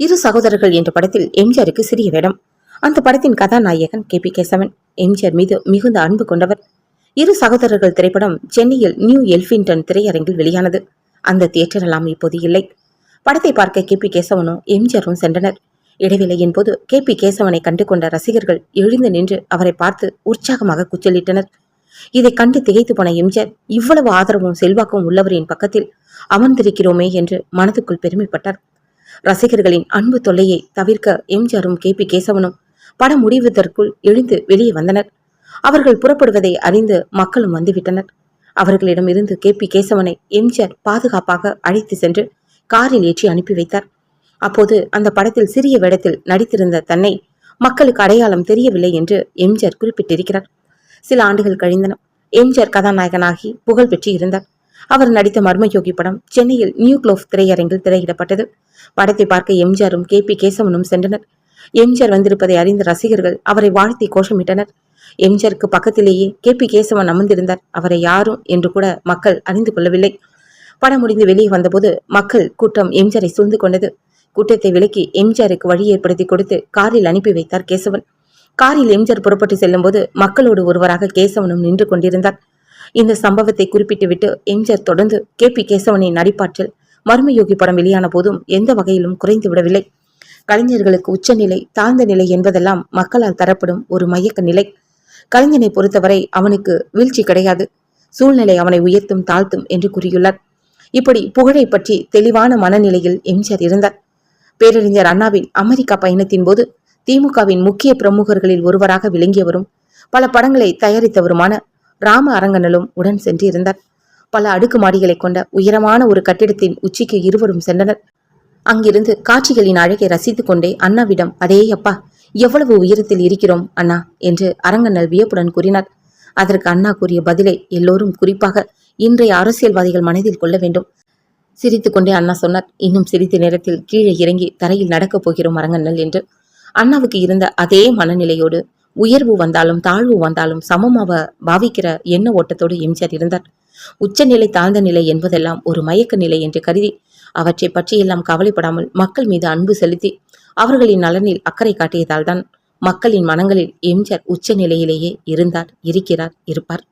இரு சகோதரர்கள் என்ற படத்தில் எம்ஜிஆருக்கு சிறிய வேடம். அந்த படத்தின் கதாநாயகன் கே பி கேசவன் எம்ஜிஆர் மீது மிகுந்த அன்பு கொண்டவர். இரு சகோதரர்கள் திரைப்படம் சென்னையில் நியூ எல்பின்டன் திரையரங்கில் வெளியானது. அந்த தியேட்டர் எல்லாம் இப்போது இல்லை. படத்தை பார்க்க கே பி கேசவனும் எம்ஜிஆரும் சென்றனர். இடைவேளையின் போது கே பி கேசவனை கண்டு கொண்ட ரசிகர்கள் எழுந்து நின்று அவரை பார்த்து உற்சாகமாக குச்சலிட்டனர். இதை கண்டு திகைத்து போன எம்ஜிஆர் இவ்வளவு ஆதரவும் செல்வாக்கும் உள்ளவரின் பக்கத்தில் அமர்ந்திருக்கிறோமே என்று மனதுக்குள் பெருமைப்பட்டார். ரசிகர்களின் அன்பு தொல்லையை தவிர்க்க எம்ஜிஆரும் கே பி கேசவனும் படம் முடிவதற்குள் எழுந்து வெளியே வந்தனர். அவர்கள் புறப்படுவதை அறிந்து மக்களும் வந்துவிட்டனர். அவர்களிடம் இருந்து கே பி கேசவனை எம்ஜிஆர் பாதுகாப்பாக அழைத்து சென்று காரில் ஏற்றி அனுப்பி வைத்தார். அப்போது அந்த படத்தில் சிறிய வேடத்தில் நடித்திருந்த தன்னை மக்களுக்கு அடையாளம் தெரியவில்லை என்று எம்ஜிஆர் குறிப்பிட்டிருக்கிறார். சில ஆண்டுகள் கழிந்தன. எம்ஜிஆர் கதாநாயகனாகி புகழ் பெற்று இருந்தார். அவர் நடித்த மர்மயோகி படம் சென்னையில் நியூ குளோப் திரையரங்கில் திரையிடப்பட்டது. படத்தை பார்க்க எம்ஜிஆரும் கே பி கேசவனும் சென்றனர். எம்ஜிஆர் வந்திருப்பதை அறிந்த ரசிகர்கள் அவரை வாழ்த்தி கோஷமிட்டனர். எம்ஜிஆருக்கு பக்கத்திலேயே கே பி கேசவன் அமர்ந்திருந்தார். அவரை யாரும் என்று கூட மக்கள் அறிந்து கொள்ளவில்லை. படம் முடிந்து வெளியே வந்தபோது மக்கள் கூட்டம் எம்ஜிஆரை சூழ்ந்து கொண்டது. கூட்டத்தை விலக்கி எம்ஜிஆருக்கு வழி ஏற்படுத்தி கொடுத்து காரில் அனுப்பி வைத்தார் கேசவன். காரில் எம்ஜிஆர் புறப்பட்டு செல்லும்போது மக்களோடு ஒருவராக கேசவனும் நின்று கொண்டிருந்தார். இந்த சம்பவத்தை குறிப்பிட்டுவிட்டு எம்ஜிஆர் தொடர்ந்து கே. பி. கேசவனின் நடிப்பாற்றில் மர்மயோகி படம் வெளியான போதும் எந்த வகையிலும் குறைந்து விடவில்லை. கலைஞர்களுக்கு உச்சநிலை தாழ்ந்த நிலை என்பதெல்லாம் மக்களால் தரப்படும் ஒரு மயக்க நிலை. கலைஞனை பொறுத்தவரை அவனுக்கு வீழ்ச்சி கிடையாது. சூழ்நிலை அவனை உயர்த்தும் தாழ்த்தும் என்று கூறியுள்ளார். இப்படி புகழை பற்றி தெளிவான மனநிலையில் எம்ஜிஆர் இருந்தார். பேரறிஞர் அண்ணாவின் அமெரிக்கா பயணத்தின் போது திமுகவின் முக்கிய பிரமுகர்களில் ஒருவராக விளங்கியவரும் பல படங்களை தயாரித்தவருமான ராம அரங்கனலும் உடன் சென்று இருந்தார் பல அடுக்குமாடிகளை கொண்ட உயரமான ஒரு கட்டிடத்தின் உச்சிக்கு இருவரும் சென்றனர். அங்கிருந்து காட்சிகளின் அழகை ரசித்துக் கொண்டே அண்ணாவிடம் அதே அப்பா எவ்வளவு உயரத்தில் இருக்கிறோம் அண்ணா என்று அரங்கண்ணல் வியப்புடன் கூறினார். அதற்கு அண்ணா கூறிய பதிலை எல்லோரும் குறிப்பாக இன்றைய அரசியல்வாதிகள் மனதில் கொள்ள வேண்டும். சிரித்துக்கொண்டே அண்ணா சொன்னார். இன்னும் சிரித்த நேரத்தில் கீழே இறங்கி தரையில் நடக்கப் போகிறோம் அரங்கண்ணல் என்று. அண்ணாவுக்கு இருந்த அதே மனநிலையோடு உயர்வு வந்தாலும் தாழ்வு வந்தாலும் சமமாக பாவிக்கிற எண்ண ஓட்டத்தோடு எம்ஜிஆர் இருந்தார். உச்சநிலை தாழ்ந்த நிலை என்பதெல்லாம் ஒரு மயக்க நிலை என்று கருதி அவற்றை பற்றியெல்லாம் கவலைப்படாமல் மக்கள் மீது அன்பு செலுத்தி அவர்களின் நலனில் அக்கறை காட்டியதால்தான் மக்களின் மனங்களில் எம்ஜிஆர் உச்ச நிலையிலேயே இருந்தார் இருக்கிறார் இருப்பார்.